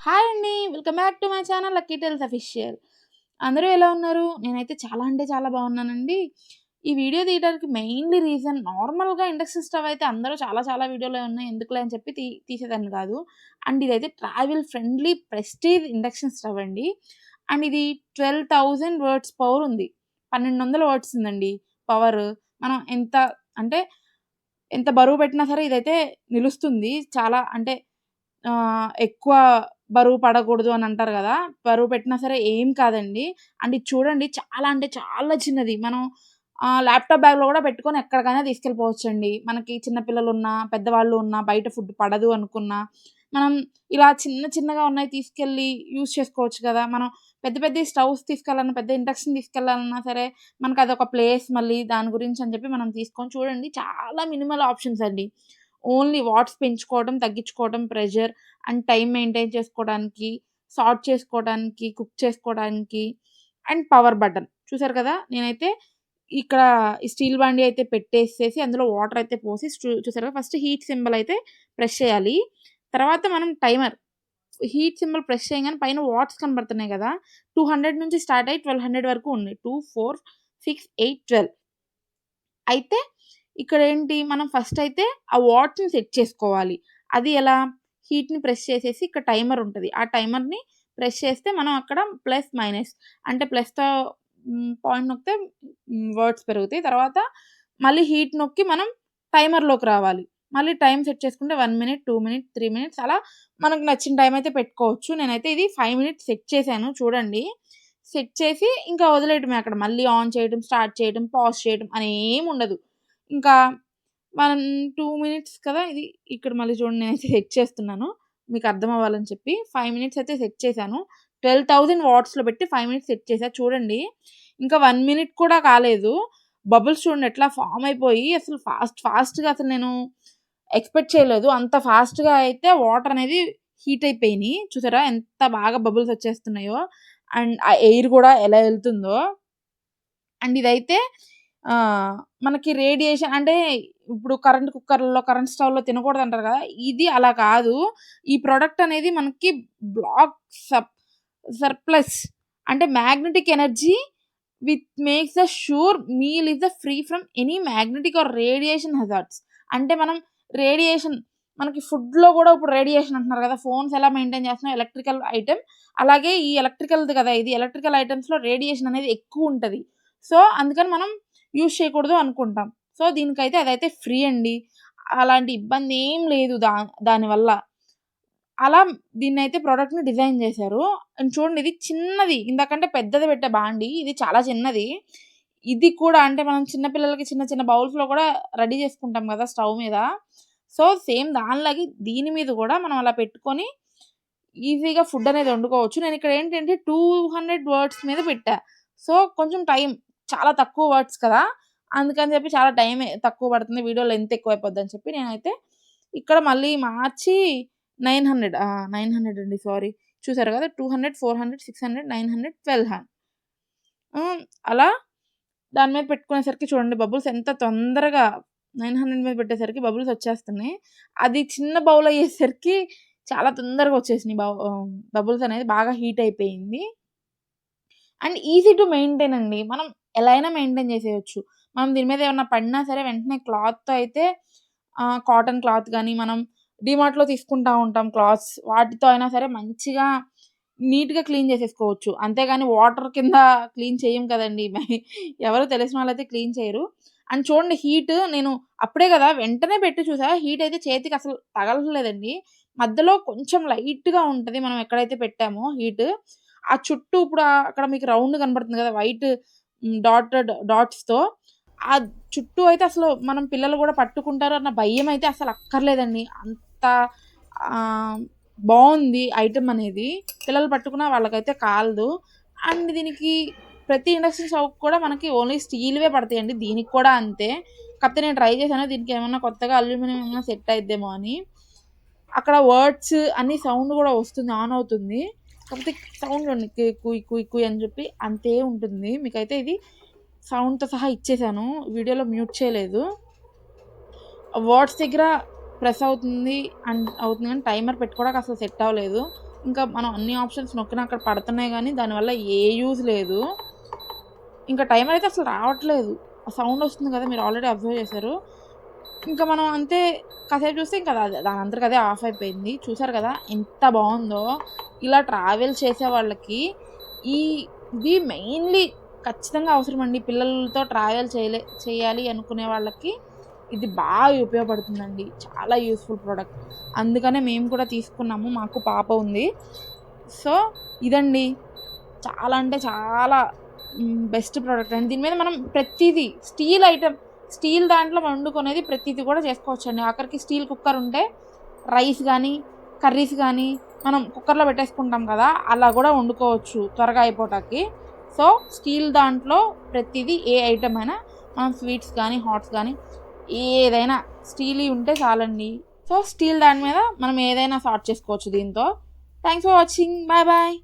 Hi అండి. Welcome back to my channel Lucky tells official. అందరూ ఎలా ఉన్నారు? నేనైతే చాలా అంటే చాలా బాగున్నానండి. ఈ వీడియో తీయడానికి మెయిన్‌లీ రీజన్ నార్మల్‌గా ఇండక్షన్ స్టవ్ అయితే అందరూ చాలా చాలా వీడియోలో ఉన్నాయి. ఎందుకులే అని చెప్పి తీ తీసేదాన్ని కాదు. అండ్ ఇదైతే travel friendly Prestige induction stove అండి. అండ్ ఇది ట్వెల్వ్ థౌజండ్ వర్డ్స్ పవర్ ఉంది. పన్నెండు వందల వర్డ్స్ ఉందండి పవర్. మనం ఎంత అంటే ఎంత బరువు పెట్టినా సరే ఇదైతే నిలుస్తుంది. చాలా అంటే ఎక్కువ బరువు పడకూడదు అని అంటారు కదా! బరువు పెట్టినా సరే ఏం కాదండి. అండ్ ఇది చూడండి చాలా అంటే చాలా చిన్నది. మనం ల్యాప్‌టాప్ బ్యాగ్‌లో కూడా పెట్టుకొని ఎక్కడికైనా తీసుకెళ్ళిపోవచ్చండి. మనకి చిన్న ఉన్నా పెద్దవాళ్ళు ఉన్నా, బయట ఫుడ్ పడదు అనుకున్నా, మనం ఇలా చిన్న చిన్నగా ఉన్నాయి తీసుకెళ్ళి యూజ్ చేసుకోవచ్చు కదా! మనం పెద్ద పెద్ద స్టవ్స్ తీసుకెళ్ళాలన్నా, పెద్ద ఇండక్షన్ తీసుకెళ్ళాలన్నా సరే మనకు అదొక ప్లేస్ మళ్ళీ దాని గురించి అని చెప్పి మనం తీసుకొని చూడండి చాలా మినిమల్ ఆప్షన్స్ అండి. ఓన్లీ వాట్స్ పెంచుకోవడం, తగ్గించుకోవడం, ప్రెషర్ అండ్ టైం మెయింటైన్ చేసుకోవడానికి, సార్ట్ చేసుకోవడానికి, కుక్ చేసుకోవడానికి అండ్ పవర్ బటన్. చూసారు కదా! నేనైతే ఇక్కడ స్టీల్ బండి అయితే పెట్టేసేసి అందులో వాటర్ అయితే పోసి చూ కదా ఫస్ట్ హీట్ సింబల్ అయితే ప్రెస్ చేయాలి. తర్వాత మనం టైమర్ హీట్ సింబల్ ప్రెస్ చేయగానే పైన వాట్స్ కనబడుతున్నాయి కదా! 200 నుంచి స్టార్ట్ అయ్యి 1200 వరకు ఉన్నాయి. 2, 4, 6, 8, 12 అయితే ఇక్కడ ఏంటి మనం ఫస్ట్ అయితే ఆ వాట్స్‌ని సెట్ చేసుకోవాలి. అది ఎలా? హీట్‌ని ప్రెస్ చేసేసి ఇక్కడ టైమర్ ఉంటుంది ఆ టైమర్‌ని ప్రెస్ చేస్తే మనం అక్కడ ప్లస్, మైనస్ అంటే ప్లస్‌తో పాయింట్ నొక్కితే వర్డ్స్ పెరుగుతాయి. తర్వాత మళ్ళీ హీట్ నొక్కి మనం టైమర్‌లోకి రావాలి. మళ్ళీ టైం సెట్ చేసుకుంటే one minute, two minute, three minutes అలా మనకు నచ్చిన టైం అయితే పెట్టుకోవచ్చు. నేనైతే ఇది ఫైవ్ మినిట్స్ సెట్ చేశాను చూడండి. సెట్ చేసి ఇంకా వదిలేయటమే అక్కడ మళ్ళీ ఆన్ చేయడం, స్టార్ట్ చేయడం, పాజ్ చేయడం అని ఏమి ఉండదు. ఇంకా మనం టూ మినిట్స్ కదా! ఇది ఇక్కడ మళ్ళీ చూడండి నేనైతే సెట్ చేస్తున్నాను. మీకు అర్థం అవ్వాలని చెప్పి ఫైవ్ మినిట్స్ అయితే సెట్ చేశాను. 12,000 వాట్స్‌లో పెట్టి ఫైవ్ మినిట్స్ సెట్ చేశా చూడండి. ఇంకా వన్ మినిట్ కూడా కాలేదు. బబుల్స్ చూడండి ఎట్లా ఫామ్ అయిపోయి అసలు ఫాస్ట్ ఫాస్ట్‌గా అసలు నేను ఎక్స్‌పెక్ట్ చేయలేదు. అంత ఫాస్ట్‌గా అయితే వాటర్ అనేది హీట్ అయిపోయినాయి. చూసారా ఎంత బాగా బబుల్స్ వచ్చేస్తున్నాయో. అండ్ ఆ ఎయిర్ కూడా ఎలా వెళ్తుందో అండ్ ఇదైతే మనకి రేడియేషన్ అంటే ఇప్పుడు కరెంట్ కుక్కర్‌లో, కరెంట్ స్టవ్‌లో తినకూడదంటారు కదా! ఇది అలా కాదు. ఈ ప్రొడక్ట్ అనేది మనకి బ్లాక్ సప్ సర్ప్లస్ అంటే magnetic energy with makes the sure meal is the free from any magnetic or radiation hazards. అంటే మనం రేడియేషన్ మనకి ఫుడ్‌లో కూడా ఇప్పుడు రేడియేషన్ అంటున్నారు కదా! ఫోన్స్ ఎలా మెయింటైన్ చేస్తున్నాం ఎలక్ట్రికల్ ఐటెమ్. అలాగే ఈ ఎలక్ట్రికల్‌ది కదా! ఇది ఎలక్ట్రికల్ ఐటెమ్స్‌లో రేడియేషన్ అనేది ఎక్కువ ఉంటుంది సో, అందుకని మనం యూజ్ చేయకూడదు అనుకుంటాం. సో, దీనికైతే అదైతే ఫ్రీ అండి. అలాంటి ఇబ్బంది ఏం లేదు దా దానివల్ల. అలా దీన్నైతే ప్రోడక్ట్ని డిజైన్ చేశారు. అండ్ చూడండి ఇది చిన్నది ఇందాకంటే పెద్దది పెట్టా బాండి ఇది చాలా చిన్నది. ఇది కూడా అంటే మనం చిన్నపిల్లలకి చిన్న చిన్న బౌల్స్‌లో కూడా రెడీ చేసుకుంటాం కదా! స్టవ్ మీద. సో, సేమ్ దానిలాగే దీని మీద కూడా మనం అలా పెట్టుకొని ఈజీగా ఫుడ్ అనేది వండుకోవచ్చు. నేను ఇక్కడ ఏంటంటే 200 వర్డ్స్ మీద పెట్టా. సో, కొంచెం టైం చాలా తక్కువ వర్డ్స్ కదా! అందుకని చెప్పి చాలా టైమే తక్కువ పడుతుంది. వీడియో లెంత్ అని చెప్పి నేనైతే ఇక్కడ మళ్ళీ మార్చి నైన్ హండ్రెడ్ నైన్ హండ్రెడ్ అండి సారీ. చూసారు కదా! Two hundred four hundred six hundred nine hundred twelve hundred అలా దాని మీద పెట్టుకునేసరికి చూడండి బబుల్స్ ఎంత తొందరగా 900 మీద పెట్టేసరికి బబుల్స్ వచ్చేస్తున్నాయి. అది చిన్న బౌల్ అయ్యేసరికి చాలా తొందరగా వచ్చేసినాయి బబుల్స్ అనేది బాగా హీట్ అయిపోయింది. అండ్ ఈజీ టు మెయింటైన్ అండి. మనం ఎలా అయినా మెయింటైన్ చేసేయచ్చు మనం దీని మీద ఏమన్నా పడినా సరే వెంటనే క్లాత్‌తో అయితే కాటన్ క్లాత్ కానీ మనం డిమార్ట్లో తీసుకుంటా ఉంటాం క్లాత్స్. వాటితో అయినా సరే మంచిగా నీట్‌గా క్లీన్ చేసేసుకోవచ్చు. అంతేగాని వాటర్ కింద క్లీన్ చేయం కదండీ! ఎవరు తెలిసిన వాళ్ళైతే క్లీన్ చేయరు. అండ్ చూడండి హీట్ నేను అప్పుడే కదా! వెంటనే పెట్టి చూసా హీట్ అయితే చేతికి అసలు తగలట్లేదండి. మధ్యలో కొంచెం లైట్‌గా ఉంటుంది మనం ఎక్కడైతే పెట్టామో హీట్. ఆ చుట్టూ ఇప్పుడు అక్కడ మీకు రౌండ్ కనబడుతుంది కదా! వైట్ డాటెడ్ డాట్స్‌తో ఆ చుట్టూ అయితే అసలు మనం పిల్లలు కూడా పట్టుకుంటారు అన్న భయం అయితే అసలు అక్కర్లేదండి. అంత బాగుంది ఐటెం అనేది. పిల్లలు పట్టుకున్నా వాళ్ళకైతే కాలదు. అండ్ దీనికి ప్రతి ఇండక్షన్ స్టవ్‌కి కూడా మనకి ఓన్లీ స్టీల్‌వే పడతాయండి. దీనికి కూడా అంతే. కాకపోతే నేను ట్రై చేశాను. దీనికి ఏమన్నా కొత్తగా అల్యూమినియం ఏమన్నా సెట్ అయిద్దేమో అని. అక్కడ వర్డ్స్ అన్ని సౌండ్ కూడా వస్తుంది. ఆన్ అవుతుంది. కాకపోతే సౌండ్ చూడండి కుయ్ కుయ్ కుయ్ అని చెప్పి అంతే ఉంటుంది. మీకైతే ఇది సౌండ్‌తో సహా ఇచ్చేసాను. వీడియోలో మ్యూట్ చేయలేదు. వర్డ్స్ దగ్గర ప్రెస్ అవుతుంది అండ్ అవుతుంది కానీ టైమర్ పెట్టుకోవడానికి అసలు సెట్ అవ్వలేదు. ఇంకా మనం అన్ని ఆప్షన్స్ నొక్కినా అక్కడ పడుతున్నాయి కానీ దానివల్ల ఏ యూజ్ లేదు ఇంకా టైమర్ అయితే అసలు రావట్లేదు ఆ సౌండ్ వస్తుంది కదా మీరు ఆల్రెడీ అబ్జర్వ్ చేశారు ఇంకా మనం అంతే కాసేపు చూస్తే ఇంకా దాని అంతటికి అదే ఆఫ్ అయిపోయింది చూసారు కదా ఎంత బాగుందో ఇలా ట్రావెల్ చేసే వాళ్ళకి ఈ ఇది మెయిన్లీ ఖచ్చితంగా అవసరం అండి పిల్లలతో ట్రావెల్ చేయలే చేయాలి అనుకునే వాళ్ళకి ఇది బాగా ఉపయోగపడుతుందండి. చాలా యూస్ఫుల్ ప్రోడక్ట్ అందుకనే మేము కూడా తీసుకున్నాము. మాకు పాప ఉంది. సో ఇదండి. చాలా అంటే చాలా బెస్ట్ ప్రోడక్ట్ అండి. దీని మీద మనం ప్రతిదీ స్టీల్ ఐటమ్ స్టీల్ దాంట్లో వండుకునేది ప్రతిదీ కూడా చేసుకోవచ్చండి. అక్కడికి ఆఖరికి స్టీల్ కుక్కర్ ఉంటే రైస్ కానీ కర్రీస్ కానీ మనం కుక్కర్లో పెట్టేసుకుంటాం కదా అలా కూడా వండుకోవచ్చు త్వరగా అయిపోటానికి సో స్టీల్ దాంట్లో ప్రతిదీ ఏ ఐటమ్ అయినా మనం స్వీట్స్ కానీ హాట్స్ కానీ ఏదైనా స్టీల్ ఉంటే చాలండి. సో స్టీల్ దాని మీద మనం ఏదైనా సార్ట్ చేసుకోవచ్చు దీంతో. Thanks for watching. Bye bye.